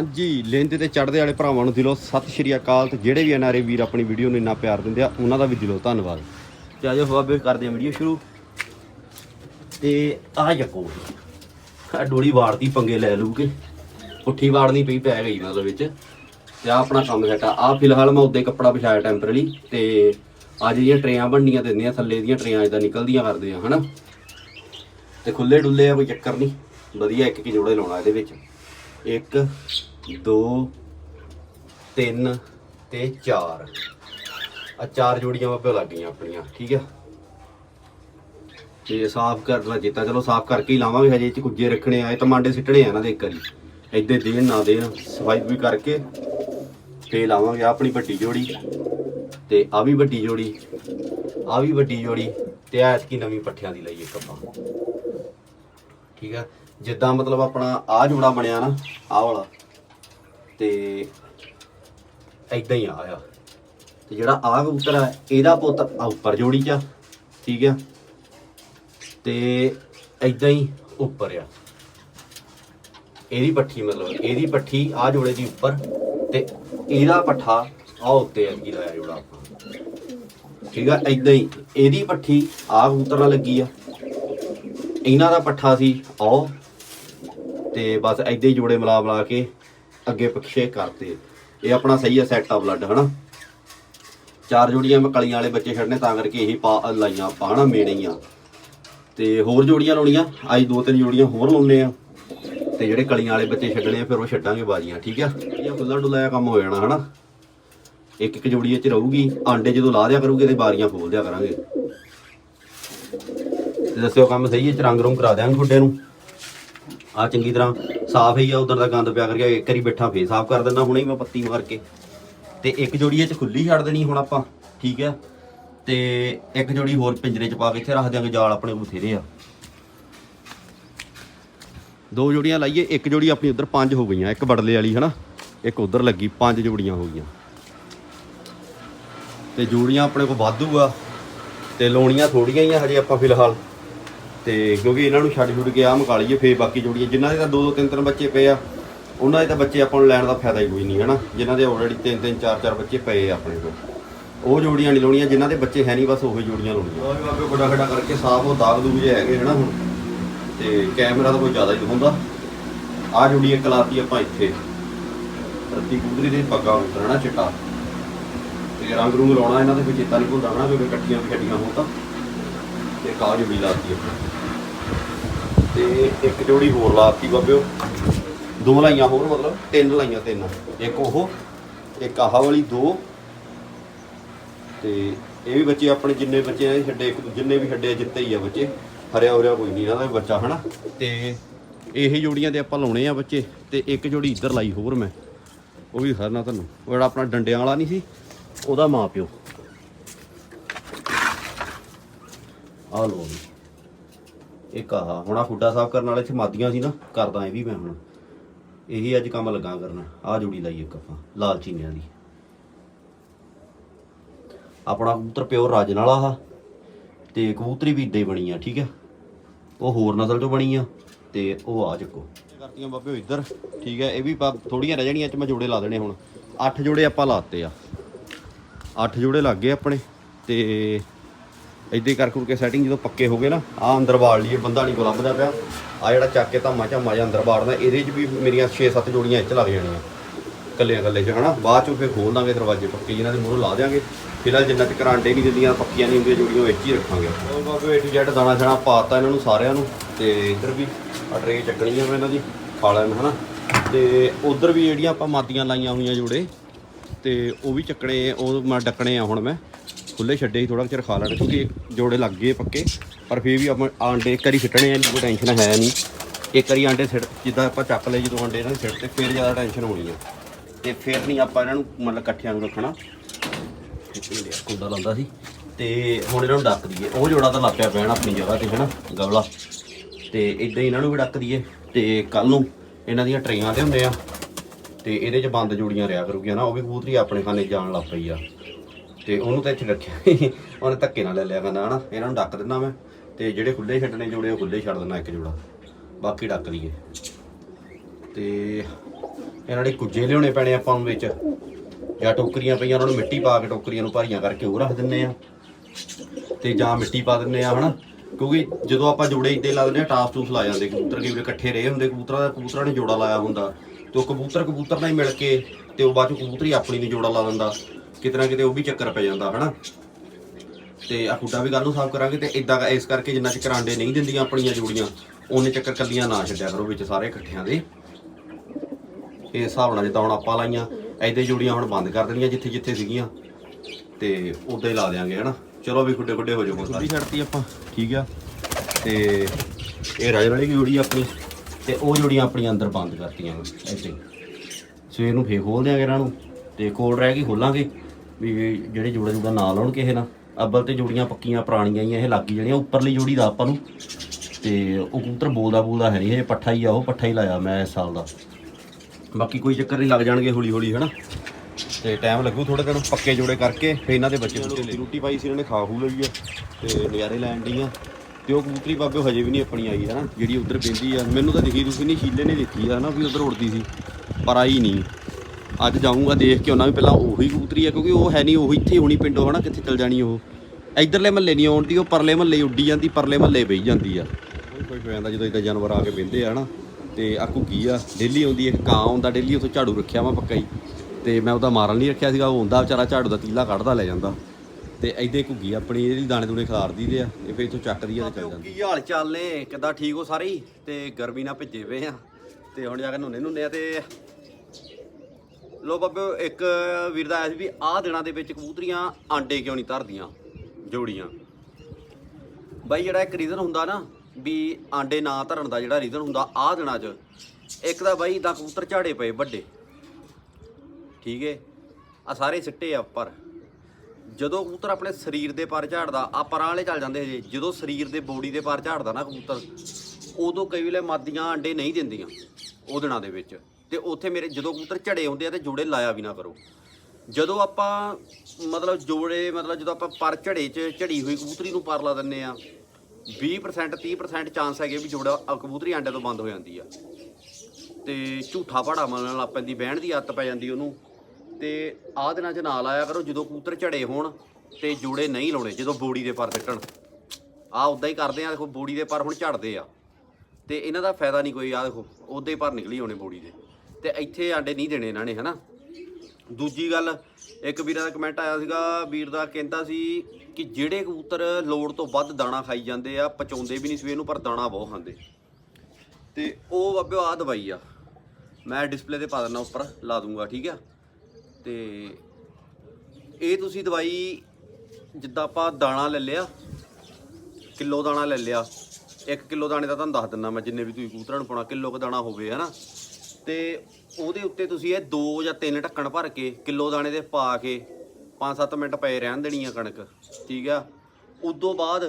ਹਾਂਜੀ ਲੈਂਦੇ ਤੇ ਚੜਦੇ ਵਾਲੇ ਭਰਾਵਾਂ ਨੂੰ ਦਿਲੋਂ ਸਤਿ ਸ਼੍ਰੀ ਅਕਾਲ ਤੇ ਜਿਹੜੇ ਵੀ ਐਨਆਰਏ ਵੀਰ ਆਪਣੀ ਵੀਡੀਓ ਨੂੰ ਇੰਨਾ ਪਿਆਰ ਦਿੰਦੇ ਆ, ਉਹਨਾਂ ਦਾ ਵੀ ਦਿਲੋਂ ਧੰਨਵਾਦ। ਤੇ ਆਜੋ ਬਾਬੇ, ਕਰਦੇ ਆ ਵੀਡੀਓ ਸ਼ੁਰੂ। ਤੇ ਆ ਜੱਕੋ ਆ ਡੋਲੀ ਵਾੜਦੀ, ਪੰਗੇ ਲੈ ਲੂ ਕੇ ਪੁੱਠੀ ਵਾੜਨੀ ਪਈ, ਪੈ ਗਈ ਮਤਲਬ ਵਿੱਚ। ਤੇ ਆ ਆਪਣਾ ਕੰਮ ਸੈਟ ਆ। ਆ ਫਿਲਹਾਲ ਮੈਂ ਉੱਤੇ ਕੱਪੜਾ ਵਿਛਾਇਆ ਟੈਂਪਰੇਰੀ ਤੇ ਅੱਜ ਜਿਹੜੀਆਂ ਟਰੇਆਂ ਬਣਨੀਆਂ ਤੇ ਇੰਨੀਆਂ ਥੱਲੇ ਦੀਆਂ ਟਰੇਆਂ ਇਦਾਂ ਨਿਕਲਦੀਆਂ ਕਰਦੇ ਆ, ਹਨਾ? ਤੇ ਖੁੱਲੇ ਡੁੱਲੇ ਆ, ਕੋਈ ਚੱਕਰ ਨਹੀਂ। ਵਧੀਆ ਇੱਕ ਕਿ ਜੋੜੇ ਲਾਉਣਾ ਇਹਦੇ ਵਿੱਚ। ਇੱਕ ਦੋ, ਤਿੰਨ ਤੇ ਚਾਰ। ਆ ਚਾਰ ਜੋੜੀਆਂ ਵਾਪੇ ਲੱਗ ਗਈਆਂ ਆਪਣੀਆਂ, ਠੀਕ ਆ? ਤੇ ਸਾਫ਼ ਕਰਨਾ ਚੇਤਾ, ਚਲੋ ਸਾਫ਼ ਕਰਕੇ ਹੀ ਲਾਵਾਂਗੇ ਹਜੇ ਚ ਕੁੱਜੇ ਰੱਖਣੇ ਆ ਟਮਾਟੇ ਸਿੱਟਣੇ ਆ ਇਹਨਾਂ ਦੇ ਇੱਕ ਵਾਰੀ। ਇੱਦੇ ਦੇਣ, ਨਾ ਦੇਣ ਸਫ਼ਾਈ ਵੀ ਕਰਕੇ ਫੇ ਲਾਵਾਂਗੇ ਆਹ ਆਪਣੀ ਵੱਡੀ ਜੋੜੀ। ਤੇ ਆ ਵੀ ਵੱਡੀ ਜੋੜੀ ਆ ਵੀ ਵੱਡੀ ਜੋੜੀ ਤੇ ਐਤਕੀ ਨਵੀਂ ਪੱਠਿਆਂ ਦੀ ਲਈ ਇੱਕ ਆਪਾਂ ਠੀਕ ਆ? ਜਿੱਦਾਂ ਮਤਲਬ ਆਪਣਾ ਆ ਜੋੜਾ ਬਣਿਆ ਨਾ, ਆਹ ਵਾਲਾ। ਤੇ ਐਦਾਂ ਹੀ ਆ ਆ। ਤੇ ਜਿਹੜਾ ਆ ਕਬੂਤਰ ਆ, ਇਹਦਾ ਪੁੱਤ ਆ ਉੱਪਰ ਜੋੜੀ ਚ ਠੀਕ ਆ? ਤੇ ਐਦਾਂ ਹੀ ਉੱਪਰ ਆ। ਇਹਦੀ ਪੱਠੀ ਮਤਲਬ, ਇਹਦੀ ਪੱਠੀ ਆ ਜੋੜੇ ਦੀ ਉੱਪਰ ਤੇ ਇਹਦਾ ਪੱਠਾ ਆ ਉੱਤੇ ਅੱਗੀ ਲਾਇਆ ਜੋੜਾ ਆਪਾਂ। ਠੀਕ ਆ? ਐਦਾਂ ਹੀ ਇਹਦੀ ਪੱਠੀ ਆ ਕਬੂਤਰ ਨਾਲ ਲੱਗੀ ਆ। ਇਹਨਾਂ ਦਾ ਪੱਠਾ ਸੀ ਆਓ ਤੇ ਬਸ ਐਦਾਂ ਹੀ ਜੋੜੇ ਮਿਲਾ ਮਿਲਾ ਕੇ ਅੱਗੇ ਪਿੱਛੇ ਕਰਤੇ। ਇਹ ਆਪਣਾ ਸਹੀ ਆ ਸੈਟ ਆ ਬਲੱਡ ਹਨਾ? ਚਾਰ ਜੋੜੀਆਂ ਮੈਂ ਕਲੀਆਂ ਵਾਲੇ ਬੱਚੇ ਛੱਡਨੇ, ਤਾਂ ਕਰਕੇ ਇਹੀ ਪਾ ਲਾਈਆਂ ਆਪਾਂ ਹਨਾ ਮੇਣੀਆਂ ਤੇ ਹੋਰ ਜੋੜੀਆਂ ਲਾਉਣੀਆਂ? ਅੱਜ ਦੋ ਤਿੰਨ ਜੋੜੀਆਂ ਹੋਰ ਲਾਉਣੇ ਆ। ਤੇ ਜਿਹੜੇ ਕਲੀਆਂ ਵਾਲੇ ਬੱਚੇ ਛੱਡਣੇ ਆ, ਫਿਰ ਉਹ ਛੱਡਾਂਗੇ ਬਾਜੀਆਂ, ਠੀਕ ਆ? ਇਹ ਖੁੱਲਾ ਡੁੱਲਾ ਕੰਮ ਹੋ ਜਾਣਾ, ਹਨਾ? ਇੱਕ ਇੱਕ ਜੋੜੀ ਇਹ ਚ ਰਹੂਗੀ, ਆਂਡੇ ਜਦੋਂ ਲਾ ਦਿਆ ਕਰੂਗੇ, ਤੇ ਬਾਰੀਆਂ ਖੋਲ ਦਿਆ ਕਰਾਂਗੇ। ਤੇ ਦੱਸਿਓ ਕੰਮ ਸਹੀ ਹੈ, ਚ ਰੰਗ ਰੰਗ ਕਰਾ ਦਿਆਂਗੇ ਖੁੱਡੇ ਨੂੰ। ਆ ਚੰਗੀ ਤਰ੍ਹਾਂ ਸਾਫ਼ ਹੀ ਆ, ਉਧਰ ਦਾ ਗੰਦ ਪਿਆ ਕਰਕੇ ਇੱਕ ਵਾਰੀ ਬੈਠਾ ਫੇਰ ਸਾਫ਼ ਕਰ ਦਿੰਦਾ, ਹੁਣੇ ਹੀ ਮੈਂ ਪੱਤੀ ਮਾਰ ਕੇ। ਤੇ ਇੱਕ ਜੋੜੀ ਇਹ ਚ ਖੁੱਲੀ ਛੱਡ ਦੇਣੀ ਹੁਣ ਆਪਾਂ, ਠੀਕ ਆ? ਤੇ ਇੱਕ ਜੋੜੀ ਹੋਰ ਪਿੰਜਰੇ ਚ ਪਾ ਕੇ ਇੱਥੇ ਰੱਖ ਦਿਆਂਗੇ, ਜਾਲ ਆਪਣੇ ਕੋਲ ਬਥੇਰੇ ਆ। ਦੋ ਜੋੜੀਆਂ ਲਾਈਏ, ਇੱਕ ਜੋੜੀ ਆਪਣੀ ਉਧਰ ਪੰਜ ਹੋ ਗਈਆਂ, ਇੱਕ ਬੜਲੇ ਵਾਲੀ, ਹਨਾ? ਇੱਕ ਉਧਰ ਲੱਗੀ, ਪੰਜ ਜੋੜੀਆਂ ਹੋ ਗਈਆਂ। ਤੇ ਜੋੜੀਆਂ ਆਪਣੇ ਕੋਲ ਵਾਧੂ ਆ, ਤੇ ਲੋਣੀਆਂ ਥੋੜੀਆਂ ਹੀ ਆ ਹਜੇ ਆਪਾਂ ਫਿਲਹਾਲ। ਤੇ ਕਿਉਂਕਿ ਇਹਨਾਂ ਨੂੰ ਛੱਡ ਛੁੱਟ ਕੇ ਆ ਮਕਾ ਲਈਏ, ਫੇਰ ਬਾਕੀ ਜੋੜੀਏ ਜਿਨ੍ਹਾਂ ਦੇ ਤਾਂ ਦੋ ਦੋ ਤਿੰਨ ਤਿੰਨ ਬੱਚੇ ਪਏ ਆ, ਉਹਨਾਂ ਦੇ ਤਾਂ ਬੱਚੇ ਆਪਾਂ ਨੂੰ ਲੈਣ ਦਾ ਫਾਇਦਾ ਹੀ ਕੋਈ ਨਹੀਂ, ਹਨਾ? ਜਿਨ੍ਹਾਂ ਦੇ ਆਲਰੇਡੀ ਤਿੰਨ ਤਿੰਨ ਚਾਰ ਚਾਰ ਬੱਚੇ ਪਏ ਆ ਆਪਣੇ ਕੋਲ। ਉਹ ਜੋੜੀਆਂ ਨਹੀਂ ਲਾਉਣੀਆਂ, ਜਿਨ੍ਹਾਂ ਦੇ ਬੱਚੇ ਹੈ ਨਹੀਂ, ਬਸ ਉਹੀ ਜੋੜੀਆਂ ਲਾਉਣੀਆਂ। ਉਹ ਵੀ ਬਾਬੇ ਵੱਡਾ ਖੜਾ ਕਰਕੇ ਸਾਫ਼ ਉਹ ਦਾਗ ਦੂਗ ਜੇ ਹੈਗੇ, ਹਨਾ ਹੁਣ। ਤੇ ਕੈਮਰਾ ਤਾਂ ਕੋਈ ਜ਼ਿਆਦਾ ਹੀ ਦਿਖਾਉਂਦਾ ਆ ਜੋੜੀ ਇੱਕ ਲਾਤੀ ਆਪਾਂ ਇੱਥੇ। ਰੱਤੀ ਕੁਦਰੀ ਦੇ ਪੱਗਾ ਉਤਰਨਾ ਚਿੱਟਾ। ਤੇ ਰੰਗ ਰੂੰਗ ਲਾਉਣਾ ਇਹਨਾਂ ਦੇ, ਕੋਈ ਚੇਤਾ ਨਹੀਂ ਭੁੱਲਦਾ, ਹਨਾ ਕਿਉਂਕਿ ਇਕੱਠੀਆਂ ਵੀ ਛੱਡੀਆਂ ਹੋਣ ਤਾਂ। ਤੇ ਕਾਹ ਜੋੜੀ ਲਾਤੀ ਆਪਾਂ ਤੇ ਇੱਕ ਜੋੜੀ ਹੋਰ ਲਾਤੀ ਬਾਬਿਓ। ਦੋ ਲਾਈਆਂ ਹੋਰ ਮਤਲਬ, ਤਿੰਨ ਲਾਈਆਂ ਤਿੰਨ। ਇੱਕ ਉਹ, ਇੱਕ ਆਹ ਵਾਲੀ ਦੋ। ਤੇ ਇਹ ਵੀ ਬੱਚੇ ਆਪਣੇ ਜਿੰਨੇ ਬੱਚੇ ਆ ਛੱਡੇ, ਜਿੰਨੇ ਵੀ ਛੱਡੇ ਜਿੱਤੇ ਹੀ ਆ ਬੱਚੇ। ਹਰਿਆ ਹੋਰਿਆ ਕੋਈ ਨਹੀਂ ਇਹਨਾਂ ਦਾ ਵੀ ਬੱਚਾ, ਹਨਾ? ਤੇ ਇਹ ਜੋੜੀਆਂ ਤੇ ਆਪਾਂ ਲਾਉਣੇ ਆ ਬੱਚੇ। ਤੇ ਇੱਕ ਜੋੜੀ ਇੱਧਰ ਲਾਈ ਹੋਰ ਮੈਂ। ਉਹ ਵੀ ਖਰਨਾ ਤੁਹਾਨੂੰ। ਉਹ ਜਿਹੜਾ ਆਪਣਾ ਡੰਡਿਆਂ ਵਾਲਾ ਨਹੀਂ ਸੀ, ਉਹਦਾ ਮਾਂ ਪਿਓ। ਆ ਲੋ ਇੱਕ ਆਹ, ਹੁਣ ਆ ਖੁੱਡਾ ਸਾਫ਼ ਕਰਨ ਵਾਲੇ ਇੱਥੇ ਮਾਦੀਆਂ ਸੀ ਨਾ, ਕਰਦਾ ਇਹ ਵੀ ਮੈਂ ਹੁਣ। ਇਹੀ ਅੱਜ ਕੰਮ ਲੱਗਾ ਕਰਨਾ। ਆ ਜੋੜੀ ਲਾਈ ਇੱਕ ਆਪਾਂ, ਲਾਲ ਚੀਨਿਆਂ ਦੀ। ਆਪਣਾ ਕਬੂਤਰ ਪਿਓਰ ਰਾਜਨ ਵਾਲਾ ਆ ਤੇ ਕਬੂਤਰੀ ਵੀ ਇਦਾਂ ਹੀ ਬਣੀ ਆ, ਠੀਕ ਆ? ਉਹ ਹੋਰ ਨਸਲ ਚੋਂ ਬਣੀ ਆ, ਤੇ ਉਹ ਆ ਚੱਕੋ। ਕਰਤੀਆਂ ਬਾਬੇ ਇੱਧਰ, ਠੀਕ ਹੈ ਇਹ ਵੀ ਥੋੜੀਆਂ ਰਹਿ ਜਾਣੀਆਂ ਚ ਮੈਂ ਜੋੜੇ ਲਾ ਦੇਣੇ ਹੁਣ। 8 ਜੋੜੇ ਆਪਾਂ ਲਾਤੇ ਆ। 8 ਜੋੜੇ ਲੱਗ ਗਏ ਆਪਣੇ, ਤੇ ਇਦਾਂ ਹੀ ਕਰ ਕਰਕੇ ਸੈਟਿੰਗ ਜਦੋਂ ਪੱਕੇ ਹੋ ਗਏ ਨਾ ਆ ਅੰਦਰ ਵਾੜ ਲਈਏ ਬੰਦਾ ਨਹੀਂ ਕੋ ਲੱਭਦਾ ਪਿਆ। ਆ ਜਿਹੜਾ ਚੱਕ ਕੇ ਧਾਮਾ ਝਾਮਾ ਜਿਹਾ ਅੰਦਰ ਵਾੜਨਾ, ਇਹਦੇ 'ਚ ਵੀ ਮੇਰੀਆਂ 6-7 ਜੋੜੀਆਂ ਇੱਥੇ ਲੱਗ ਜਾਣੀਆਂ। ਕੱਲਿਆਂ ਕੱਲੇ 'ਚ, ਹਨਾ? ਬਾਅਦ 'ਚੋਂ ਫਿਰ ਖੋਲ ਦਾਂਗੇ ਦਰਵਾਜ਼ੇ ਪੱਕੇ, ਜਿਨ੍ਹਾਂ ਦੇ ਮੂਹਰੋਂ ਲਾ ਦਿਆਂਗੇ। ਫਿਲਹਾਲ ਜਿੰਨਾ ਚਿਰ ਆਂਡੇ ਨਹੀਂ ਦਿੰਦੀਆਂ, ਪੱਕੀਆਂ ਨਹੀਂ ਹੁੰਦੀਆਂ ਜੋੜੀਆਂ ਵਿੱਚ ਹੀ ਰੱਖਾਂਗੇ। ਉਹ ਬਾਬੇ ਏ ਟੂ ਜ਼ੈਡ ਦਾਣਾ ਛਣਾ ਪਾਤਾ ਇਹਨਾਂ ਨੂੰ ਸਾਰਿਆਂ ਨੂੰ, ਤੇ ਇੱਧਰ ਵੀ ਆ ਟਰੇ ਚੱਕਣੀ ਆ ਮੈਂ ਇਹਨਾਂ ਦੀ, ਖਾ ਲੈਣ, ਹਨਾ? ਤੇ ਉਧਰ ਵੀ ਜਿਹੜੀਆਂ ਆਪਾਂ ਮਾਦੀਆਂ ਲਾਈਆਂ ਹੋਈਆਂ ਜੋੜੇ, ਤੇ ਉਹ ਵੀ ਚੱਕਣੇ ਉਹ ਮੈਂ ਡੱਕਣੇ ਆ ਹੁਣ ਮੈਂ। ਖੁੱਲੇ ਛੱਡੇ ਹੀ ਥੋੜਾ ਚਿਰ ਖਾ ਲੈਣ ਕਿਉਂਕਿ ਜੋੜੇ ਲੱਗ ਗਏ ਪੱਕੇ, ਪਰ ਫੇਰ ਵੀ ਆਪਾਂ ਆਂਡੇ ਇੱਕ ਵਾਰੀ ਸਿੱਟਣੇ ਆ ਇੰਨੀ ਕੋਈ ਟੈਨਸ਼ਨ ਹੈ ਨਹੀਂ। ਇੱਕ ਵਾਰੀ ਆਂਡੇ ਸਿੱਟ, ਜਿੱਦਾਂ ਆਪਾਂ ਚੱਕ ਲਏ, ਜਦੋਂ ਆਂਡੇ ਇਹਨਾਂ ਨੂੰ ਸਿੱਟ ਤੇ ਫੇਰ ਜ਼ਿਆਦਾ ਟੈਨਸ਼ਨ ਹੋਣੀ ਆ। ਤੇ ਫੇਰ ਨਹੀਂ ਆਪਾਂ ਇਹਨਾਂ ਨੂੰ ਮਤਲਬ ਇਕੱਠਿਆਂ ਨੂੰ ਰੱਖਣਾ। ਕੁੰਡਾ ਲਾਉਂਦਾ ਸੀ। ਤੇ ਹੁਣ ਇਹਨਾਂ ਨੂੰ ਡੱਕ ਦਈਏ। ਉਹ ਜੋੜਾ ਤਾਂ ਲੱਪਿਆ ਪੈਣਾ ਆਪਣੀ ਜਗ੍ਹਾ ਤੇ, ਹੈਨਾ, ਗਵਲਾ। ਤੇ ਇਦਾਂ ਹੀ ਇਹਨਾਂ ਨੂੰ ਵੀ ਡੱਕ ਦਈਏ। ਤੇ ਕੱਲ ਨੂੰ ਇਹਨਾਂ ਦੀਆਂ ਟਰੇਆਂ ਤੇ ਹੁੰਦੇ ਆ। ਤੇ ਇਹਦੇ 'ਚ ਬੰਦ ਜੋੜੀਆਂ ਰਿਆ ਕਰੂਗੀਆਂ ਨਾ ਉਹ ਵੀ ਕਬੂਤਰੀ ਆਪਣੇ ਖਾਨੇ ਜਾਣ ਲੱਗ ਪਈ ਆ। ਤੇ ਉਹਨੂੰ ਤਾਂ ਇੱਥੇ ਰੱਖਿਆ ਉਹਨੇ ਧੱਕੇ ਨਾਲ ਲੈ ਲਿਆ ਕਹਿੰਦਾ ਹਨਾ? ਇਹਨਾਂ ਨੂੰ ਡੱਕ ਦਿੰਦਾ ਮੈਂ। ਤੇ ਜਿਹੜੇ ਖੁੱਲੇ ਛੱਡਣੇ ਜੋੜੇ, ਉਹ ਖੁੱਲੇ ਛੱਡ ਦਿੰਦਾ ਇੱਕ ਜੋੜਾ। ਬਾਕੀ ਡੱਕ ਲਈਏ। ਤੇ ਇਹਨਾਂ ਦੇ ਕੁੱਜੇ ਲਿਆਉਣੇ ਪੈਣੇ ਆਪਾਂ ਨੂੰ ਵਿੱਚ। ਜਾਂ ਟੋਕਰੀਆਂ ਪਈਆਂ, ਉਹਨਾਂ ਨੂੰ ਮਿੱਟੀ ਪਾ ਕੇ ਟੋਕਰੀਆਂ ਨੂੰ ਭਾਰੀਆਂ ਕਰਕੇ ਉਹ ਰੱਖ ਦਿੰਨੇ ਆ। ਤੇ ਜਾਂ ਮਿੱਟੀ ਪਾ ਦਿੰਨੇ ਆ, ਹਨਾ? ਕਿਉਂਕਿ ਜਦੋਂ ਆਪਾਂ ਜੋੜੇ ਇੱਦੇ ਲਾ ਦਿੰਦੇ ਆ, ਟਾਸ ਟੂਸ ਲਾ ਜਾਂਦੇ। ਕਬੂਤਰ ਕਿਵੇਂ ਇਕੱਠੇ ਰਹੇ ਹੁੰਦੇ, ਕਬੂਤਰਾਂ ਦਾ ਕਬੂਤਰਾਂ ਨੇ ਜੋੜਾ ਲਾਇਆ ਹੁੰਦਾ। ਤੇ ਉਹ ਕਬੂਤਰ ਕਬੂਤਰ ਨਾਲ ਹੀ ਮਿਲ ਕੇ ਤੇ ਉਹ ਬਾਅਦ ਚ ਕਬੂਤਰੀ ਆਪਣੀ ਨੂੰ ਜੋੜਾ ਲਾ ਦਿੰਦਾ। ਕਿਤੇ ਨਾ ਕਿਤੇ ਉਹ ਵੀ ਚੱਕਰ ਪੈ ਜਾਂਦਾ ਹਨਾ? ਤੇ ਆ ਖੁੱਡਾ ਵੀ ਕੱਲ ਨੂੰ ਸਾਫ਼ ਕਰਾਂਗੇ ਤੇ ਇਦਾਂ ਇਸ ਕਰਕੇ ਜਿੰਨਾ ਚਿਰ ਆਂਡੇ ਨਹੀਂ ਦਿੰਦੀਆਂ ਆਪਣੀਆਂ ਜੋੜੀਆਂ ਉਹਨੇ ਚੱਕਰ ਕੱਲੀਆਂ ਨਾ ਛੱਡਿਆ ਕਰੋ ਵਿੱਚ ਸਾਰੇ ਇਕੱਠਿਆਂ ਦੇ। ਇਹ ਹਿਸਾਬ ਨਾਲ ਜਿੱਦਾਂ ਹੁਣ ਆਪਾਂ ਲਾਈਆਂ ਐਦੇ ਜੋੜੀਆਂ ਹੁਣ ਬੰਦ ਕਰ ਦੇਣੀਆਂ ਜਿੱਥੇ ਜਿੱਥੇ ਸੀਗੀਆਂ। ਤੇ ਉਦਾਂ ਹੀ ਲਾ ਦੇਾਂਗੇ ਹਨਾ? ਚਲੋ ਵੀ ਖੁੱਡੇ ਖੁੱਡੇ ਹੋ ਜਾਓ ਹੁਣ ਸਾਰੀ ਛੱਡਤੀ ਆਪਾਂ। ਠੀਕ ਆ? ਤੇ ਇਹ ਰਾਜਰ ਵਾਲੀ ਜੋੜੀ ਆਪਣੀ ਤੇ ਉਹ ਜੋੜੀਆਂ ਆਪਣੀਆਂ ਅੰਦਰ ਬੰਦ ਕਰਤੀਆਂ ਐਸੇ ਸਵੇਰ ਨੂੰ ਫੇਰ ਖੋਲ ਦਿਆਂਗੇ ਇਹਨਾਂ ਨੂੰ ਤੇ ਕੋਲ ਰਹਿ ਕੇ ਖੋਲਾਂਗੇ। ਵੀ ਜਿਹੜੇ ਜੋੜਾ ਜੋੜਾ ਨਾ ਲਾਉਣ ਕਿਸੇ ਨਾਲ। ਅੱਬਲ ਤੇ ਜੋੜੀਆਂ ਪੱਕੀਆਂ ਪੁਰਾਣੀਆਂ ਹੀ ਆ, ਇਹ ਲੱਗੀ ਜਿਹੜੀਆਂ। ਉੱਪਰਲੀ ਜੋੜੀ ਦਾ ਆਪਾਂ ਨੂੰ। ਤੇ ਉਹ ਕਬੂਤਰ ਬੋਲਦਾ ਬੋਲਦਾ ਹੈ ਨਹੀਂ ਇਹ ਪੱਠਾ ਹੀ ਆ ਉਹ ਪੱਠਾ ਹੀ ਲਾਇਆ ਮੈਂ ਇਸ ਸਾਲ ਦਾ। ਬਾਕੀ ਕੋਈ ਚੱਕਰ ਨਹੀਂ ਲੱਗ ਜਾਣਗੇ ਹੌਲੀ ਹੌਲੀ ਹਨਾ? ਤੇ ਟਾਈਮ ਲੱਗੂ ਥੋੜੇ ਦਿਨ ਪੱਕੇ ਜੋੜੇ ਕਰਕੇ ਫੇ ਇਹਨਾਂ ਦੇ ਬੱਚੇ ਬੁੱਚੇ ਲੈ ਰੋਟੀ ਪਾਈ ਸੀ ਇਹਨਾਂ ਨੇ ਖਾ ਖੂ ਲਈ ਆ। ਤੇ ਨਜ਼ਾਰੇ ਲੈਣ ਡੀਆਂ ਤੇ ਉਹ ਕਬੂਤਰੀ ਬਾਬੇ ਹਜੇ ਵੀ ਨਹੀਂ ਆਪਣੀ ਆਈ ਹਨਾ? ਜਿਹੜੀ ਉਧਰ ਪੈਂਦੀ ਆ। ਮੈਨੂੰ ਤਾਂ ਦਿਖੀ ਤੁਸੀਂ ਨਹੀਂ ਸ਼ੀਲੇ ਨੇ ਦੇਖੀ ਆ ਹਨਾ ਵੀ ਉਧਰ ਉੜਦੀ ਸੀ। ਪਰ ਆਈ ਨਹੀਂ। ਅੱਜ ਜਾਊਂਗਾ ਦੇਖ ਕੇ ਉਹਨਾਂ ਵੀ ਪਹਿਲਾਂ ਉਹੀ ਕਬੂਤਰੀ ਆ ਕਿਉਂਕਿ ਉਹ ਹੈ ਨਹੀਂ ਉਹ ਇੱਥੇ ਹੋਣੀ ਪਿੰਡੋਂ ਹਨਾ ਕਿੱਥੇ ਚਲ ਜਾਣੀ ਉਹ। ਇਧਰਲੇ ਮਹੱਲੇ ਨਹੀਂ ਆਉਂਦੀ ਉਹ ਪਰਲੇ ਮਹੱਲੇ ਉੱਡੀ ਜਾਂਦੀ ਪਰਲੇ ਮਹੱਲੇ ਬਈ ਜਾਂਦੀ ਆ। ਕੋਈ ਕੋਈ ਜਾਂਦਾ ਜਦੋਂ ਇਦਾਂ ਜਾਨਵਰ ਆ ਕੇ ਬਹਿੰਦੇ ਆ ਹਨਾ ਤੇ ਆ ਘੁੱਗੀ ਆ ਡੇਲੀ ਆਉਂਦੀ ਇੱਕ ਕਾਂ ਆਉਂਦਾ ਡੇਲੀ ਉੱਥੋਂ ਝਾੜੂ ਰੱਖਿਆ ਵਾ ਪੱਕਾ ਹੀ। ਤੇ ਮੈਂ ਉਹਦਾ ਮਾਰਨ ਨਹੀਂ ਰੱਖਿਆ ਸੀਗਾ ਉਹ ਹੁੰਦਾ ਵਿਚਾਰਾ ਝਾੜੂ ਦਾ ਤੀਲਾ ਕੱਢਦਾ ਲੈ ਜਾਂਦਾ। ਤੇ ਐਦੇ ਘੁੱਗੀ ਆਪਣੀ ਇਹਦੀ ਦਾਣੇ ਦੂਣੇ ਖਿਲਾਰਦੀ ਦੇ ਆ ਇਹ ਫੇਰ ਇੱਥੋਂ ਚੱਕਦੀ ਆ ਤੇ ਚੱਲ ਜਾਂਦੀ। ਕੀ ਹਾਲ ਚਾਲ ਨੇ? ਕਿੱਦਾਂ ਠੀਕ ਹੋ ਸਾਰੇ? ਤੇ ਗਰਮੀ ਨਾਲ ਭਿੱਜੇ ਪਏ ਆ। ਤੇ ਹੁਣ ਜਾ ਕੇ ਨੁੰਨੇ ਨੁੰਨੇ ਆ ਤੇ ਲੋ ਬਾਬੇ, ਇੱਕ ਵੀਰ ਦਾ ਆਇਆ ਸੀ ਵੀ ਆਹ ਦਿਨਾਂ ਦੇ ਵਿੱਚ ਕਬੂਤਰੀਆਂ ਆਂਡੇ ਕਿਉਂ ਨਹੀਂ ਧਰਦੀਆਂ? ਜੋੜੀਆਂ। ਬਾਈ, ਜਿਹੜਾ ਇੱਕ ਰੀਜ਼ਨ ਹੁੰਦਾ ਨਾ ਵੀ ਆਂਡੇ ਨਾ ਧਰਨ ਦਾ ਜਿਹੜਾ ਰੀਜ਼ਨ ਹੁੰਦਾ ਆਹ ਦਿਨਾਂ 'ਚ, ਇੱਕ ਤਾਂ ਬਾਈ ਦਾ ਕਬੂਤਰ ਝਾੜੇ ਪਏ ਵੱਡੇ। ਠੀਕ ਏ? ਆ ਸਾਰੇ ਸਿੱਟੇ ਆ ਉੱਪਰ। ਜਦੋਂ ਕਬੂਤਰ ਆਪਣੇ ਸਰੀਰ ਦੇ ਪਰ ਝਾੜਦਾ ਆ ਪਰਾਂ ਵਾਲੇ ਚੱਲ ਜਾਂਦੇ ਜੇ, ਜਦੋਂ ਸਰੀਰ ਦੇ ਬੋਡੀ ਦੇ ਪਰ ਝਾੜਦਾ ਨਾ ਕਬੂਤਰ, ਉਦੋਂ ਕਈ ਵੇਲੇ ਮਾਦੀਆਂ ਆਂਡੇ ਨਹੀਂ ਦਿੰਦੀਆਂ, ਉਹ ਦਿਨਾਂ ਦੇ ਵਿੱਚ। ਤੇ ਉੱਥੇ ਮੇਰੇ ਜਦੋਂ ਕਬੂਤਰ ਝੜੇ ਹੁੰਦੇ ਆ ਤੇ ਜੋੜੇ ਲਾਇਆ ਵੀ ਨਾ ਕਰੋ। ਜਦੋਂ ਆਪਾਂ ਮਤਲਬ ਜੋੜੇ, ਮਤਲਬ ਜਦੋਂ ਆਪਾਂ ਪਰ ਝੜੇ 'ਚ ਝੜੀ ਹੋਈ ਕਬੂਤਰੀ ਨੂੰ ਪਰ ਲਾ ਦਿੰਨੇ ਆ 20% 30% ਚਾਂਸ ਹੈਗੇ ਵੀ ਜੋੜਾ ਕਬੂਤਰੀ ਆਂਡੇ ਤੋਂ ਬੰਦ ਹੋ ਜਾਂਦੀ ਆ। ਤੇ ਝੂਠਾ ਭਾੜਾ ਮੰਨਣ ਲੱਗ ਪੈਂਦੀ, ਬਹਿਣ ਦੀ ਆਦਤ ਪੈ ਜਾਂਦੀ ਉਹਨੂੰ। ਤੇ ਆਹ ਦਿਨਾਂ 'ਚ ਨਾ ਲਾਇਆ ਕਰੋ, ਜਦੋਂ ਕਬੂਤਰ ਝੜੇ ਹੋਣ ਤੇ ਜੋੜੇ ਨਹੀਂ ਲਾਉਣੇ, ਜਦੋਂ ਬੋੜੀ ਦੇ ਪਰ ਸਿੱਟਣ ਆ ਉਦਾਂ ਹੀ ਕਰਦੇ ਆ, ਦੇਖੋ ਬੋੜੀ ਦੇ ਪਰ ਹੁਣ ਝੜਦੇ ਆ। ਤੇ ਇਹਨਾਂ ਦਾ ਫਾਇਦਾ ਨਹੀਂ ਕੋਈ ਆ ਦੇਖੋ ਉਦਾਂ ਹੀ ਪਰ ਨਿਕਲੀ ਹੋਣੇ ਬੋੜੀ ਦੇ। ਤੇ ਇੱਥੇ ਆਂਡੇ ਨਹੀਂ ਦੇਣੇ ਇਹਨਾਂ ਨੇ, ਹਨਾ? ਦੂਜੀ ਗੱਲ, ਇੱਕ ਵੀਰਾਂ ਦਾ ਕਮੈਂਟ ਆਇਆ ਸੀਗਾ, ਵੀਰ ਦਾ ਕਹਿੰਦਾ ਸੀ ਕਿ ਜਿਹੜੇ ਕਬੂਤਰ ਲੋੜ ਤੋਂ ਵੱਧ ਦਾਣਾ ਖਾਈ ਜਾਂਦੇ ਆ, ਪਚਾਉਂਦੇ ਵੀ ਨਹੀਂ ਸਵੇਰ ਨੂੰ, ਪਰ ਦਾਣਾ ਬਹੁਤ ਖਾਂਦੇ। ਤੇ ਉਹ ਬਾਬਿਓ ਆ ਦਵਾਈ ਆ, ਮੈਂ ਡਿਸਪਲੇ ਤੇ ਪਾ ਦਿੰਦਾ ਉੱਪਰ, ਲਾ ਦੂੰਗਾ, ਠੀਕ ਆ? ਤੇ ਇਹ ਤੁਸੀਂ ਦਵਾਈ, ਜਿੱਦਾਂ ਆਪਾਂ ਦਾਣਾ ਲੈ ਲਿਆ, ਕਿਲੋ ਦਾਣਾ ਲੈ ਲਿਆ 1 ਕਿਲੋ ਦਾਣੇ ਦਾ ਤੁਹਾਨੂੰ ਦੱਸ ਦਿੰਦਾ ਮੈਂ, ਜਿੰਨੇ ਵੀ ਤੁਸੀਂ ਕਬੂਤਰਾਂ ਨੂੰ ਪਾਉਣਾ, ਕਿਲੋ ਕ ਦਾਣਾ ਹੋਵੇ, ਹਨਾ? ਤੇ ਉਹਦੇ ਉੱਤੇ ਤੁਸੀਂ ਇਹ ਦੋ ਜਾਂ ਤਿੰਨ ਢੱਕਣ ਭਰ ਕੇ ਕਿਲੋ ਦਾਣੇ ਦੇ ਪਾ ਕੇ 5-7 ਮਿੰਟ ਪਏ ਰਹਿਣ ਦੇਣੀ ਆ ਕਣਕ, ਠੀਕ ਆ? ਉਦੋਂ ਬਾਅਦ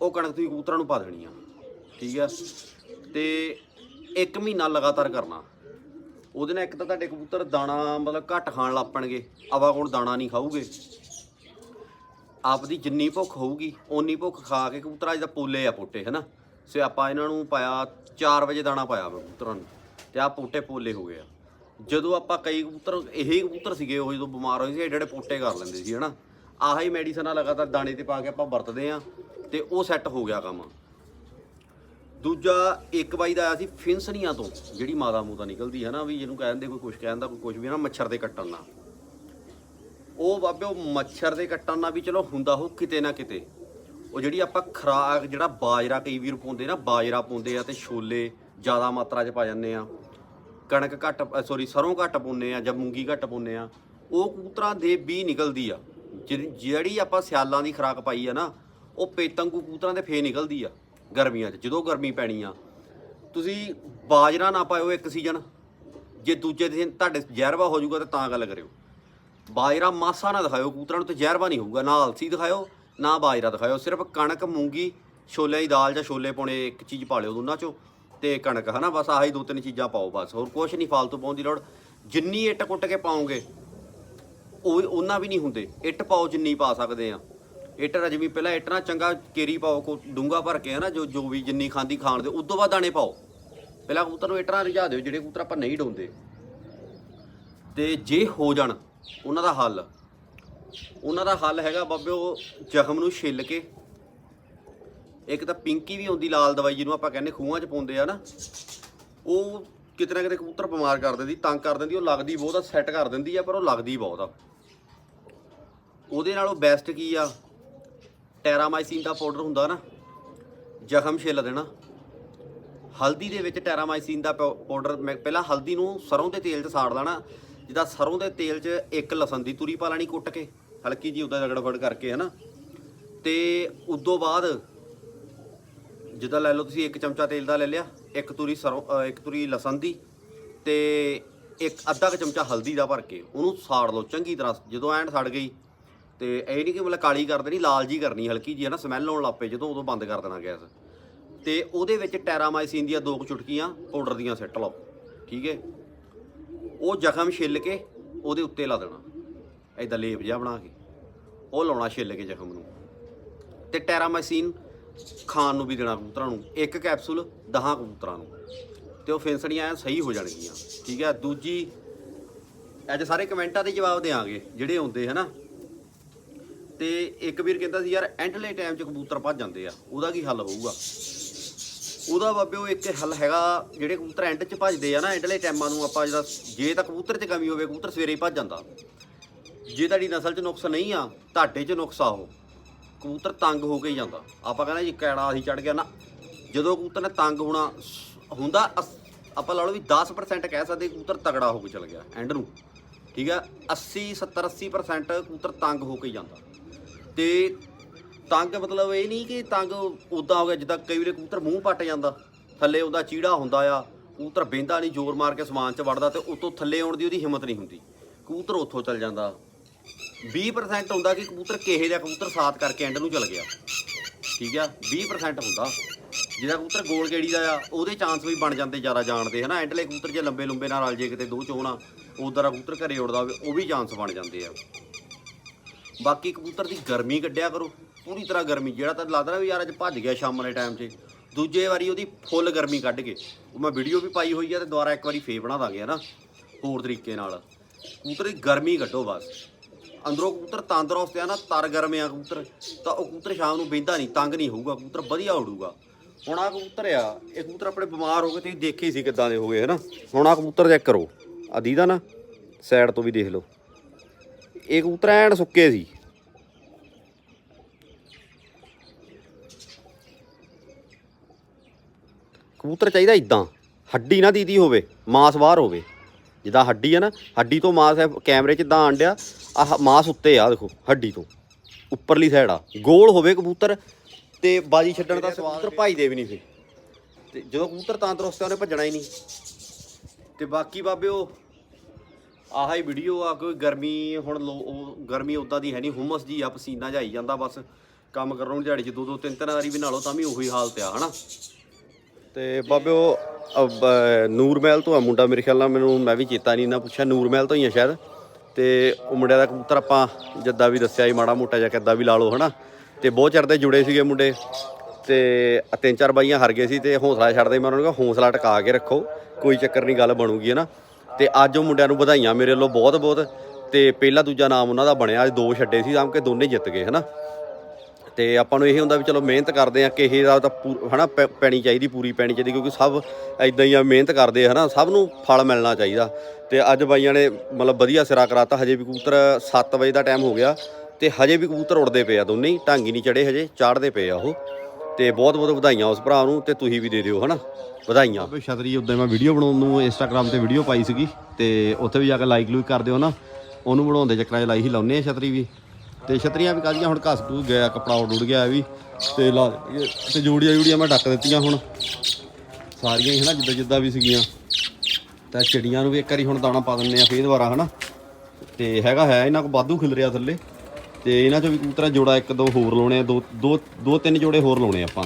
ਉਹ ਕਣਕ ਤੁਸੀਂ ਕਬੂਤਰਾਂ ਨੂੰ ਪਾ ਦੇਣੀ ਆ, ਠੀਕ ਆ? ਤੇ 1 ਮਹੀਨਾ ਲਗਾਤਾਰ ਕਰਨਾ। ਉਹਦੇ ਨਾਲ ਇੱਕ ਤਾਂ ਤੁਹਾਡੇ ਕਬੂਤਰ ਦਾਣਾ ਮਤਲਬ ਘੱਟ ਖਾਣ ਲੱਪਣਗੇ ਆਵਾਗੁਣ ਦਾਣਾ ਨਹੀਂ ਖਾਊਗੇ। ਆਪਦੀ ਜਿੰਨੀ ਭੁੱਖ ਹੋਊਗੀ, ਓਨੀ ਭੁੱਖ ਖਾ ਕੇ ਕਬੂਤਰਾਂ ਜਿਹਦਾ ਪੋਲੇ ਆ ਪੋਟੇ, ਹਨਾ? ਸੇ ਆਪਾਂ ਇਹਨਾਂ ਨੂੰ ਪਾਇਆ 4 ਵਜੇ ਦਾਣਾ ਪਾਇਆ ਕਬੂਤਰਾਂ ਨੂੰ। ਤੇ ਆ ਪੋਟੇ ਪੋਲੇ ਹੋ ਗਏ ਆ। ਜਦੋਂ ਆਪਾਂ ਕਈ ਕਬੂਤਰ, ਇਹੀ ਕਬੂਤਰ ਸੀਗੇ, ਉਹ ਜਦੋਂ ਬਿਮਾਰ ਹੋਏ ਸੀ ਏਡੇ ਏਡੇ ਪੋਟੇ ਕਰ ਲੈਂਦੇ ਸੀ, ਹਨਾ? ਆਹੀ ਮੈਡੀਸਨਾਂ ਲਗਾਤਾਰ ਦਾਣੇ ਤੇ ਪਾ ਕੇ ਆਪਾਂ ਵਰਤਦੇ ਆ ਤੇ ਉਹ ਸੈੱਟ ਹੋ ਗਿਆ ਕੰਮ। ਦੂਜਾ, ਇੱਕ ਬਾਈ ਦਾ ਆਇਆ ਸੀ ਫਿੰਸਨੀਆਂ ਤੋਂ, ਜਿਹੜੀ ਮਾਦਾ ਮੂਦਾ ਨਿਕਲਦੀ ਹੈ ਨਾ ਵੀ ਜਿਹਨੂੰ ਕਹਿੰਦੇ ਕੋਈ ਕੁਝ ਕਹਿੰਦਾ ਕੋਈ ਕੁਛ ਵੀ ਨਾ, ਮੱਛਰ ਦੇ ਕੱਟਣ ਨਾਲ। ਉਹ ਬਾਬੇ, ਉਹ ਮੱਛਰ ਦੇ ਕੱਟਣ ਨਾਲ ਵੀ ਚਲੋ ਹੁੰਦਾ ਹੋ ਕਿਤੇ ਨਾ ਕਿਤੇ। ਉਹ ਜਿਹੜੀ ਆਪਾਂ ਖਰਾਕ, ਜਿਹੜਾ ਬਾਜਰਾ, ਕਈ ਵੀਰ ਪਾਉਂਦੇ ਨਾ, ਬਾਜਰਾ ਪਾਉਂਦੇ ਆ ਤੇ ਛੋਲੇ ਜ਼ਿਆਦਾ ਮਾਤਰਾ 'ਚ ਪਾ ਜਾਂਦੇ ਆ। ਕਣਕ ਘੱਟ ਸੌਰੀ ਸਰੋਂ ਘੱਟ ਪਾਉਂਦੇ ਆ ਜਾਂ ਮੂੰਗੀ ਘੱਟ ਪਾਉਂਦੇ ਆ, ਉਹ ਕਬੂਤਰਾਂ ਦੇ ਬੀ ਨਿਕਲਦੀ ਆ। ਜਿਹੜੀ- ਆਪਾਂ ਸਿਆਲਾਂ ਦੀ ਖਰਾਕ ਪਾਈ ਆ ਨਾ, ਉਹ ਪੇਤੰਗੂ ਕਬੂਤਰਾਂ ਦੇ ਫੇ ਨਿਕਲਦੀ ਆ ਗਰਮੀਆਂ 'ਚ, ਜਦੋਂ ਗਰਮੀ ਪੈਣੀ ਆ। ਤੁਸੀਂ ਬਾਜਰਾ ਨਾ ਪਾਇਓ ਇੱਕ ਸੀਜ਼ਨ, ਜੇ ਦੂਜੇ ਦਿਨ ਤੁਹਾਡੇ ਜ਼ਹਿਰਵਾ ਹੋ ਜਾਊਗਾ ਤਾਂ ਤਾਂ ਗੱਲ ਕਰਿਓ। ਬਾਜਰਾ ਮਾਸਾ ਨਾ ਦਿਖਾਇਓ ਕਬੂਤਰਾਂ ਨੂੰ ਤੇ ਜ਼ਹਿਰਵਾ ਨਹੀਂ ਹੋਊਗਾ, ਨਾ ਅਲਸੀ ਦਿਖਾਇਓ, ਨਾ ਬਾਜਰਾ ਦਿਖਾਇਓ, ਸਿਰਫ ਕਣਕ, ਮੂੰਗੀ, ਛੋਲਿਆਂ ਦੀ ਦਾਲ ਜਾਂ ਛੋਲੇ ਪਾਉਣੇ ਇੱਕ ਚੀਜ਼ ਪਾ ਲਿਓ ਦੋਨਾਂ ਚੋਂ। ਤੇ ਕਣਕ, ਹਨਾ? ਬਸ ਆਹੀ ਦੋ ਤਿੰਨ ਚੀਜ਼ਾਂ ਪਾਓ ਬਸ। ਹੋਰ ਕੁਝ ਨਹੀਂ, ਫਾਲਤੂ ਪਾਉਣ ਦੀ ਲੋੜ। ਜਿੰਨੀ ਇੱਟ ਕੁੱਟ ਕੇ ਪਾਓਗੇ, ਉਹ ਉਹਨਾਂ ਵੀ ਨਹੀਂ ਹੁੰਦੇ। ਇੱਟ ਪਾਓ ਜਿੰਨੀ ਪਾ ਸਕਦੇ ਆ। ਇੱਟ ਰਜਵੀ ਪਹਿਲਾਂ ਇੱਟ ਨਾਲ ਚੰਗਾ ਕੇਰੀ ਪਾਓ, ਕੋ ਡੂੰਗਾ ਭਰ ਕੇ, ਹਨਾ? ਜੋ ਜੋ ਵੀ ਜਿੰਨੀ ਖਾਂਦੀ ਖਾਣ ਦੇ, ਉਦੋਂ ਬਾਅਦ ਦਾਣੇ ਪਾਓ। ਪਹਿਲਾਂ ਕਬੂਤਰ ਨੂੰ ਇੱਟ ਨਾਲ ਰਿਝਾ ਦਿਓ, ਜਿਹੜੇ ਕਬੂਤਰ ਆਪਾਂ ਨਹੀਂ ਡਾਉਂਦੇ ਤੇ ਜੇ ਹੋ ਜਾਣ, ਉਹਨਾਂ ਦਾ ਹੱਲ। ਉਹਨਾਂ ਦਾ ਹੱਲ ਹੈਗਾ ਬਾਬੇ ਉਹ ਜ਼ਖਮ ਨੂੰ ਛਿੱਲ ਕੇ ਇੱਕ ਤਾਂ ਪਿੰਕੀ ਵੀ ਆਉਂਦੀ ਲਾਲ ਦਵਾਈ ਜਿਹਨੂੰ ਆਪਾਂ ਕਹਿੰਦੇ ਖੂਹਾਂ 'ਚ ਪਾਉਂਦੇ ਆ ਨਾ, ਉਹ ਕਿਤੇ ਨਾ ਕਿਤੇ ਕਬੂਤਰ ਬਿਮਾਰ ਕਰ ਦਿੰਦੀ, ਤੰਗ ਕਰ ਦਿੰਦੀ, ਉਹ ਲੱਗਦੀ ਬਹੁਤ ਆ ਸੈੱਟ ਕਰ ਦਿੰਦੀ ਆ, ਪਰ ਉਹ ਲੱਗਦੀ ਬਹੁਤ ਆ। ਉਹਦੇ ਨਾਲੋਂ ਬੈਸਟ ਕੀ ਆ? ਟੈਰਾਮਾਈਸਿਨ ਦਾ ਪਾਊਡਰ ਹੁੰਦਾ ਨਾ, ਜ਼ਖਮ ਛਿੱਲ ਦੇਣਾ। ਹਲਦੀ ਦੇ ਵਿੱਚ ਟੈਰਾਮਾਈਸਿਨ ਦਾ ਪਾਊ- ਪਾਊਡਰ ਮੈਂ ਪਹਿਲਾਂ ਹਲਦੀ ਨੂੰ ਸਰੋਂ ਦੇ ਤੇਲ 'ਚ ਸਾੜ ਲੈਣਾ, ਜਿੱਦਾਂ ਸਰੋਂ ਦੇ ਤੇਲ 'ਚ ਇੱਕ ਲਸਣ ਦੀ ਤੁਰੀ ਪਾ ਲੈਣੀ ਕੁੱਟ ਕੇ, ਹਲਕੀ ਜੀ ਉੱਦਾਂ ਰਗੜ ਫੜ ਕਰਕੇ ਹਨਾ। ਤੇ ਉਦੋਂ ਬਾਅਦ ਜਿੱਦਾਂ ਲੈ ਲਓ ਤੁਸੀਂ ਇੱਕ ਚਮਚਾ ਤੇਲ ਦਾ ਲੈ ਲਿਆ ਇੱਕ ਤੁਰੀ ਸਰੋਂ ਅ, ਇੱਕ ਤੁਰੀ ਲਸਣ ਦੀ ਤੇ ਇੱਕ ਅੱਧਾ ਕੁ ਚਮਚਾ ਹਲਦੀ ਦਾ ਭਰ ਕੇ ਉਹਨੂੰ ਸਾੜ ਲਓ ਚੰਗੀ ਤਰ੍ਹਾਂ ਜਦੋਂ ਐਨ ਸੜ ਗਈ ਤੇ ਇਹ ਨਹੀਂ ਕਿ ਮਤਲਬ ਕਾਲੀ ਕਰ ਦੇਣੀ ਲਾਲ ਜੀ ਕਰਨੀ ਹਲਕੀ ਜੀ ਹੈ ਨਾ ਸਮੈਲ ਆਉਣ ਲੱਗ ਪਏ ਜਦੋਂ ਉਦੋਂ ਬੰਦ ਕਰ ਦੇਣਾ ਗੈਸ। ਤੇ ਉਹਦੇ ਵਿੱਚ ਟੈਰਾਮਾਈਸਿਨ ਦੀਆਂ ਦੋ ਕੁ ਚੁਟਕੀਆਂ ਪਾਊਡਰ ਦੀਆਂ ਸਿੱਟ ਲਓ ਠੀਕ ਹੈ? ਉਹ ਜ਼ਖਮ ਛਿੱਲ ਕੇ ਉਹਦੇ ਉੱਤੇ ਲਾ ਦੇਣਾ ਐਦਾਂ ਲੇਪ ਜਿਹਾ ਬਣਾ ਕੇ ਉਹ ਲਾਉਣਾ ਛਿੱਲ ਕੇ ਜ਼ਖਮ ਨੂੰ। ਤੇ ਟੈਰਾਮਾਈਸਿਨ ਖਾਣ ਨੂੰ ਵੀ ਦੇਣਾ ਕਬੂਤਰਾਂ ਨੂੰ, ਇੱਕ ਕੈਪਸੂਲ 10 ਕਬੂਤਰਾਂ ਨੂੰ। ਤੇ ਉਹ ਫਿੰਸੜੀਆਂ ਸਹੀ ਹੋ ਜਾਣਗੀਆਂ, ਠੀਕ ਹੈ? ਦੂਜੀ, ਅੱਜ ਸਾਰੇ ਕਮੈਂਟਾਂ ਦੇ ਜਵਾਬ ਦੇਾਂਗੇ ਜਿਹੜੇ ਆਉਂਦੇ, ਹਨਾ? ਤੇ ਇੱਕ ਵੀਰ ਕਹਿੰਦਾ ਸੀ, ਯਾਰ ਐਂਡਲੇ ਟਾਈਮ 'ਚ ਕਬੂਤਰ ਭੱਜ ਜਾਂਦੇ ਆ, ਉਹਦਾ ਕੀ ਹੱਲ ਹੋਊਗਾ? ਉਹਦਾ ਬਾਬੇ, ਉਹ ਇੱਕ ਹੱਲ ਹੈਗਾ, ਜਿਹੜੇ ਕਬੂਤਰ ਐਂਡ 'ਚ ਭੱਜਦੇ ਆ ਨਾ ਐਂਡਲੇ ਟਾਈਮਾਂ ਨੂੰ ਆਪਾਂ ਜਿਹੜਾ, ਜੇ ਤਾਂ ਕਬੂਤਰ 'ਚ ਕਮੀ ਹੋਵੇ, ਕਬੂਤਰ ਸਵੇਰੇ ਹੀ ਭੱਜ ਜਾਂਦਾ। ਜੇ ਤੁਹਾਡੀ ਨਸਲ 'ਚ ਨੁਕਸ ਨਹੀਂ ਆ, ਤੁਹਾਡੇ 'ਚ ਨੁਕਸ ਆ ਉਹ। ਕਬੂਤਰ ਤੰਗ ਹੋ ਕੇ ਹੀ ਜਾਂਦਾ। ਆਪਾਂ ਕਹਿੰਦਾ ਜੀ ਕੈੜਾ ਅਸੀਂ ਚੜ ਗਿਆ ਨਾ। ਜਦੋਂ ਕਬੂਤਰ ਨੇ ਤੰਗ ਹੋਣਾ ਸ- ਹੁੰਦਾ, ਅਸ- ਆਪਾਂ ਲਾ ਲਓ ਵੀ 10% ਕਹਿ ਸਕਦੇ ਕਬੂਤਰ ਤਗੜਾ ਹੋ ਕੇ ਚਲ ਗਿਆ ਐਂਡ ਨੂੰ। ਠੀਕ ਹੈ 80 70 80% ਕਬੂਤਰ ਤੰਗ ਹੋ ਕੇ ਹੀ ਜਾਂਦਾ। ਤੇ ਤੰਗ ਮਤਲਬ ਇਹ ਨਹੀਂ ਕਿ ਤੰਗ ਉਦਾਂ ਹੋ ਗਿਆ, ਜਿੱਦਾਂ ਕਈ ਵਾਰੀ ਕਬੂਤਰ ਮੂੰਹ ਪੱਟ ਜਾਂਦਾ। ਥੱਲੇ ਉਹਦਾ ਚੀੜਾ ਹੁੰਦਾ ਆ, ਕਬੂਤਰ ਬਹਿੰਦਾ ਨਹੀਂ, ਜ਼ੋਰ ਮਾਰ ਕੇ ਸਮਾਨ 'ਚ ਵੜਦਾ ਤੇ ਉਤੋਂ ਥੱਲੇ ਆਉਣ ਦੀ ਉਹਦੀ ਹਿੰਮਤ ਨਹੀਂ ਹੁੰਦੀ। ਕਬੂਤਰ ਉੱਥੋਂ ਚੱਲ ਜਾਂਦਾ। 20% ਹੁੰਦਾ ਕਿ ਕਬੂਤਰ ਕਿਹੇ ਦਾ ਕਬੂਤਰ ਸਾਥ ਕਰਕੇ ਐਂਡ ਨੂੰ ਚਲ ਗਿਆ। ਠੀਕ ਆ? 20% ਹੁੰਦਾ। ਜਿਹੜਾ ਕਬੂਤਰ ਗੋਲ ਗੇੜੀ ਦਾ ਆ, ਉਹਦੇ ਚਾਂਸ ਵੀ ਬਣ ਜਾਂਦੇ ਜ਼ਿਆਦਾ ਜਾਣਦੇ, ਹਨਾ? ਐਂਡਲੇ ਕਬੂਤਰ ਜੇ ਲੰਬੇ ਲੰਬੇ ਨਾਲ ਰਲ ਜੇ ਕਿਤੇ ਦੋ ਚੋਣਾ ਉਧਰ ਦਾ ਕਬੂਤਰ ਘਰੇ ਉੜਦਾ ਹੋਵੇ, ਉਹ ਵੀ ਚਾਂਸ ਬਣ ਜਾਂਦੇ ਆ। ਬਾਕੀ ਕਬੂਤਰ ਦੀ ਗਰਮੀ ਕੱਢਿਆ ਕਰੋ। ਪੂਰੀ ਤਰ੍ਹਾਂ ਗਰਮੀ, ਜਿਹੜਾ ਤਾਂ ਲੱਗਦਾ ਵੀ ਯਾਰ ਅੱਜ ਭੱਜ ਗਿਆ ਸ਼ਾਮ ਵਾਲੇ ਟਾਈਮ 'ਚ। ਦੂਜੇ ਵਾਰੀ ਉਹਦੀ ਫੁੱਲ ਗਰਮੀ ਕੱਢ ਕੇ। ਉਹ ਮੈਂ ਵੀਡੀਓ ਵੀ ਪਾਈ ਹੋਈ ਆ ਤੇ ਦੁਬਾਰਾ ਇੱਕ ਵਾਰੀ ਫੇਰ ਬਣਾ ਦਾਂਗੇ, ਹਨਾ? ਹੋਰ ਤਰੀਕੇ ਨਾਲ। ਕਬੂਤਰ ਦੀ ਗਰਮੀ ਕੱਢੋ ਬਸ। ਅੰਦਰੋਂ ਕਬੂਤਰ ਤੰਦਰੁਸਤ ਆ ਨਾ, ਤਰ ਗਰਮ ਆ ਕਬੂਤਰ, ਤਾਂ ਉਹ ਕਬੂਤਰ ਸ਼ਾਮ ਨੂੰ ਬਹਿੰਦਾ ਨਹੀਂ, ਤੰਗ ਨਹੀਂ ਹੋਊਗਾ, ਕਬੂਤਰ ਵਧੀਆ ਉਡੂਗਾ। ਹੁਣ ਆ ਕਬੂਤਰ ਆ, ਇਹ ਕਬੂਤਰ ਆਪਣੇ ਬਿਮਾਰ ਹੋ ਗਏ, ਤੁਸੀਂ ਦੇਖੇ ਸੀ ਕਿੱਦਾਂ ਦੇ ਹੋ ਗਏ, ਹਨਾ? ਹੁਣ ਆ ਕਬੂਤਰ ਚੈੱਕ ਕਰੋ। ਆ ਦੀਦਾ ਨਾ ਸਾਈਡ ਤੋਂ ਵੀ ਦੇਖ ਲਓ। ਇਹ ਕਬੂਤਰ ਐਨ ਸੁੱਕੇ ਸੀ। ਕਬੂਤਰ ਚਾਹੀਦਾ ਇਦਾਂ ਹੱਡੀ ਨਾ ਦੀਦੀ ਹੋਵੇ, ਮਾਸ ਬਾਹਰ ਹੋਵੇ। ਜਿੱਦਾਂ ਹੱਡੀ ਆ ਨਾ, ਹੱਡੀ ਤੋਂ ਮਾਸ ਹੈ ਕੈਮਰੇ 'ਚ ਇਦਾਂ ਆਂਡਿਆ ਆਹ ਮਾਸ ਉੱਤੇ ਆ ਦੇਖੋ, ਹੱਡੀ ਤੋਂ, ਉੱਪਰਲੀ ਸਾਈਡ ਆ। ਗੋਲ ਹੋਵੇ ਕਬੂਤਰ, ਤੇ ਬਾਜੀ ਛੱਡਣ ਦਾ ਕਬੂਤਰ ਦੇ ਵੀ ਨਹੀਂ ਸੀ। ਤੇ ਜਦੋਂ ਕਬੂਤਰ ਤੰਦਰੁਸਤ ਆ, ਉਹਨੇ ਭੱਜਣਾ ਹੀ ਨਹੀਂ। ਤੇ ਬਾਕੀ ਬਾਬੇ ਉਹ ਆਹ ਹੀ ਵੀਡੀਓ ਆ, ਕੋਈ ਗਰਮੀ, ਹੁਣ ਲੋ, ਉਹ ਗਰਮੀ ਉਦਾਂ ਦੀ ਹੈ ਨਹੀਂ, ਹੁਮਸ ਜੀ ਆ, ਪਸੀਨਾ ਜਾਈ ਜਾਂਦਾ ਬਸ। ਕੰਮ ਕਰਨ ਦਿਹਾੜੀ 'ਚ ਦੋ ਦੋ ਤਿੰਨ ਤਿੰਨ ਵਾਰੀ ਵੀ ਨਾਲੋ ਤਾਂ ਵੀ ਉਹੀ ਹਾਲਤ ਆ, ਹਨਾ? ਤੇ ਬਾਬੇ ਉਹ ਅਹ, ਨੂਰ ਮਹਿਲ ਤੋਂ ਆ ਮੁੰਡਾ ਮੇਰੇ ਖਿਆਲ ਨਾਲ ਮੈਨੂੰ ਮੈਂ ਵੀ ਚੇਤਾ ਨਹੀਂ ਨਾ ਪੁੱਛਿਆ ਨੂਰ ਮਹਿਲ ਤੋਂ ਹੀ ਆ ਸ਼ਾਇਦ। ਤੇ ਉਹ ਮੁੰਡਿਆਂ ਦਾ ਕਬੂਤਰ ਆਪਾਂ ਜਿੱਦਾਂ ਵੀ ਦੱਸਿਆ ਸੀ ਮਾੜਾ ਮੋਟਾ ਜਾਂ ਕਿੱਦਾਂ ਵੀ ਲਾ ਲਓ ਹਨਾ। ਤੇ ਬਹੁਤ ਚਿਰ ਦੇ ਜੁੜੇ ਸੀਗੇ ਮੁੰਡੇ। ਤੇ ਤਿੰਨ ਚਾਰ ਬਾਈਆਂ ਹਰ ਗਏ ਸੀ ਤੇ ਹੌਸਲਾ ਛੱਡਦੇ ਮੈਂ ਉਹਨਾਂ ਨੂੰ ਕਿਹਾ ਹੌਸਲਾ ਟਿਕਾ ਕੇ ਰੱਖੋ ਕੋਈ ਚੱਕਰ ਨਹੀਂ ਗੱਲ ਬਣੂਗੀ ਹਨਾ। ਤੇ ਅੱਜ ਉਹ ਮੁੰਡਿਆਂ ਨੂੰ ਵਧਾਈਆਂ ਮੇਰੇ ਵੱਲੋਂ ਬਹੁਤ ਬਹੁਤ ਤੇ ਪਹਿਲਾ ਦੂਜਾ ਨਾਮ ਉਹਨਾਂ ਦਾ ਬਣਿਆ ਅੱਜ ਦੋ ਛੱਡੇ ਸੀ ਸਾਮ ਕੇ ਦੋਨੇ ਜਿੱਤ ਗਏ ਹਨਾ। ਤੇ ਆਪਾਂ ਨੂੰ ਇਹ ਹੁੰਦਾ ਵੀ ਚਲੋ ਮਿਹਨਤ ਕਰਦੇ ਆ ਕਿਸੇ ਦਾ ਤਾਂ ਪੂ- ਹਨਾ, ਪੈ- ਪੈਣੀ ਚਾਹੀਦੀ, ਪੂਰੀ ਪੈਣੀ ਚਾਹੀਦੀ, ਕਿਉਂਕਿ ਸਭ ਐਦਾਂ ਹੀ ਆ, ਮਿਹਨਤ ਕਰਦੇ ਆ, ਹਨਾ, ਸਭ ਨੂੰ ਫਲ ਮਿਲਣਾ ਚਾਹੀਦਾ। ਤੇ ਅੱਜ ਬਾਈਆਂ ਨੇ ਮਤਲਬ ਵਧੀਆ ਸਿਰਾ ਕਰਾਤਾ, ਹਜੇ ਵੀ ਕਬੂਤਰ 7 ਵਜੇ ਦਾ ਟਾਈਮ ਹੋ ਗਿਆ ਤੇ ਹਜੇ ਵੀ ਕਬੂਤਰ ਉੜਦੇ ਪਏ ਆ ਦੋਨੇ ਹੀ, ਢਾਂਗੀ ਨਹੀਂ ਚੜੇ ਹਜੇ ਚਾੜਦੇ ਪਏ ਆ ਉਹ। ਤੇ ਬਹੁਤ ਬਹੁਤ ਵਧਾਈਆਂ ਉਸ ਭਰਾ ਨੂੰ ਤੇ ਤੁਸੀਂ ਵੀ ਦੇ ਦਿਓ, ਹਨਾ, ਵਧਾਈਆਂ। ਛਤਰੀ, ਉਦੋਂ ਮੈਂ ਵੀਡੀਓ ਬਣਾਉਣ ਨੂੰ ਇੰਸਟਾਗ੍ਰam ਤੇ ਵੀਡੀਓ ਪਾਈ ਸੀਗੀ ਤੇ ਉੱਥੇ ਵੀ ਜਾ ਕੇ ਲਾਈਕ ਲੂਕ ਕਰ ਦਿਓ ਨਾ ਉਹਨੂੰ ਬਣਾਉਣ ਦੇ ਚੱਕਰਾਂ 'ਚ ਲਾਈ ਹੀ ਲਾਉਨੇ ਆ ਛਤਰੀ ਵੀ। ਤੇ ਛਤਰੀਆਂ ਵੀ ਕਾਹਦੀਆਂ? ਹੁਣ ਘਸ ਟੂ ਗਿਆ, ਕੱਪੜਾ ਉੱਡ ਉੱਡ ਗਿਆ ਇਹ ਵੀ। ਤੇ ਲਾ ਤੇ ਜੋੜੀਆਂ ਜੋੜੀਆਂ ਮੈਂ ਡੱਕ ਦਿੱਤੀਆਂ ਹੁਣ। ਸਾਰੀਆਂ ਹੀ ਹਨਾ, ਜਿੱਦਾਂ ਜਿੱਦਾਂ ਵੀ ਸੀਗੀਆਂ। ਤਾਂ ਚਿੜੀਆਂ ਨੂੰ ਵੀ ਇੱਕ ਵਾਰੀ ਹੁਣ ਦਾਣਾ ਪਾ ਦਿੰਨੇ ਆ ਫੇਰ ਦੁਬਾਰਾ, ਹਨਾ। ਤੇ ਹੈਗਾ ਹੈ, ਇਹਨਾਂ ਕੋ ਵਾਧੂ ਖਿਲ ਰਿਹਾ ਥੱਲੇ। ਤੇ ਇਹਨਾਂ ਚੋਂ ਵੀ ਕਬੂਤਰਾਂ ਜੋੜਾ ਇੱਕ ਦੋ ਹੋਰ ਲਾਉਣੇ ਆ, ਦੋ ਦੋ ਦੋ ਤਿੰਨ ਜੋੜੇ ਹੋਰ ਲਾਉਣੇ ਆਪਾਂ।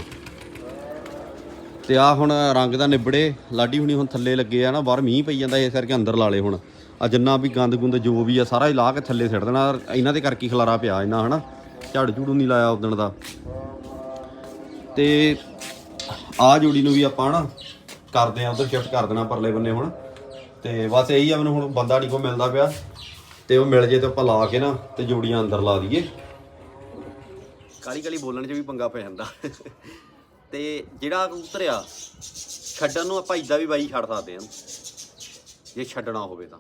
ਤੇ ਆ ਹੁਣ ਰੰਗ ਦਾ ਨਿਬੜੇ, ਲਾਡੀ ਹੁਣੀ ਹੁਣ ਥੱਲੇ ਲੱਗੇ ਆ ਨਾ, ਬਾਹਰ ਮੀਂਹ ਪਈ ਜਾਂਦਾ, ਇਸ ਕਰਕੇ ਅੰਦਰ ਲਾ ਲੇ ਹੁਣ। ਆ ਜਿੰਨਾ ਵੀ ਗੰਦ ਗੁੰਦ ਜੋ ਵੀ ਆ, ਸਾਰਾ ਹੀ ਲਾ ਕੇ ਥੱਲੇ ਸਿੱਟ ਦੇਣਾ। ਇਹਨਾਂ ਦੇ ਕਰਕੇ ਖਲਾਰਾ ਪਿਆ ਇਹਨਾਂ ਹਨਾ? ਝਾੜੂ ਝੂੜੂ ਨਹੀਂ ਲਾਇਆ ਉਦਣ ਦਾ। ਤੇ ਆ ਜੋੜੀ ਨੂੰ ਵੀ ਆਪਾਂ ਨਾ ਕਰਦੇ ਆ ਉਧਰ ਸ਼ਿਫਟ ਕਰ ਦੇਣਾ ਪਰਲੇ ਬੰਨੇ ਹੁਣ। ਤੇ ਬਸ ਇਹੀ ਆ, ਮੈਨੂੰ ਹੁਣ ਬੰਦਾ ਨਹੀਂ ਕੋ ਮਿਲਦਾ ਪਿਆ। ਤੇ ਉਹ ਮਿਲ ਜੇ ਤੇ ਆਪਾਂ ਲਾ ਕੇ ਨਾ, ਤੇ ਜੋੜੀਆਂ ਅੰਦਰ ਲਾ ਦਈਏ। ਕਾਲੀ ਕਾਲੀ ਬੋਲਣ 'ਚ ਵੀ ਪੰਗਾ ਪੈ ਜਾਂਦਾ। ਤੇ ਜਿਹੜਾ ਕਬੂਤਰ ਆ, ਛੱਡਣ ਨੂੰ ਆਪਾਂ ਇਦਾਂ ਵੀ ਬਾਈ ਛੱਡ ਸਕਦੇ ਹਾਂ। ਜੇ ਛੱਡਣਾ ਹੋਵੇ ਤਾਂ।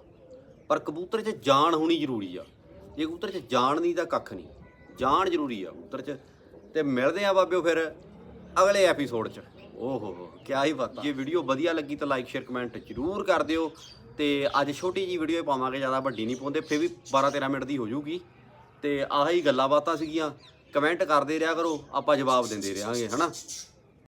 ਪਰ ਕਬੂਤਰ 'ਚ ਜਾਨ ਹੋਣੀ ਜ਼ਰੂਰੀ ਆ। ਜੇ ਕਬੂਤਰ 'ਚ ਜਾਨ ਨਹੀਂ ਤਾਂ ਕੱਖ ਨਹੀਂ। ਜਾਨ ਜ਼ਰੂਰੀ ਆ ਕਬੂਤਰ 'ਚ। ਤੇ ਮਿਲਦੇ ਆ ਬਾਬਿਓ ਫਿਰ ਅਗਲੇ ਐਪੀਸੋਡ 'ਚ। ਓਹ ਹੋ ਹੋ ਕਿਆ ਹੀ ਬਾਤ। ਜੇ ਵੀਡੀਓ ਵਧੀਆ ਲੱਗੀ ਤਾਂ ਲਾਈਕ ਸ਼ੇਅਰ ਕਮੈਂਟ ਜ਼ਰੂਰ ਕਰ ਦਿਓ। ਤੇ ਅੱਜ ਛੋਟੀ ਜੀ ਵੀਡੀਓ ਪਾਵਾਂਗੇ ਜ਼ਿਆਦਾ ਵੱਡੀ ਨਹੀਂ ਪਾਉਂਦੇ ਫਿਰ ਵੀ 12 13 ਮਿੰਟ ਦੀ ਹੋ ਜਾਊਗੀ। ਤੇ ਆਹੀ ਗੱਲਾਂ ਬਾਤਾਂ ਸੀਗੀਆਂ। ਕਮੈਂਟ ਕਰਦੇ ਰਿਹਾ ਕਰੋ ਆਪਾਂ ਜਵਾਬ ਦਿੰਦੇ ਰਹਾਂਗੇ ਹਨਾ?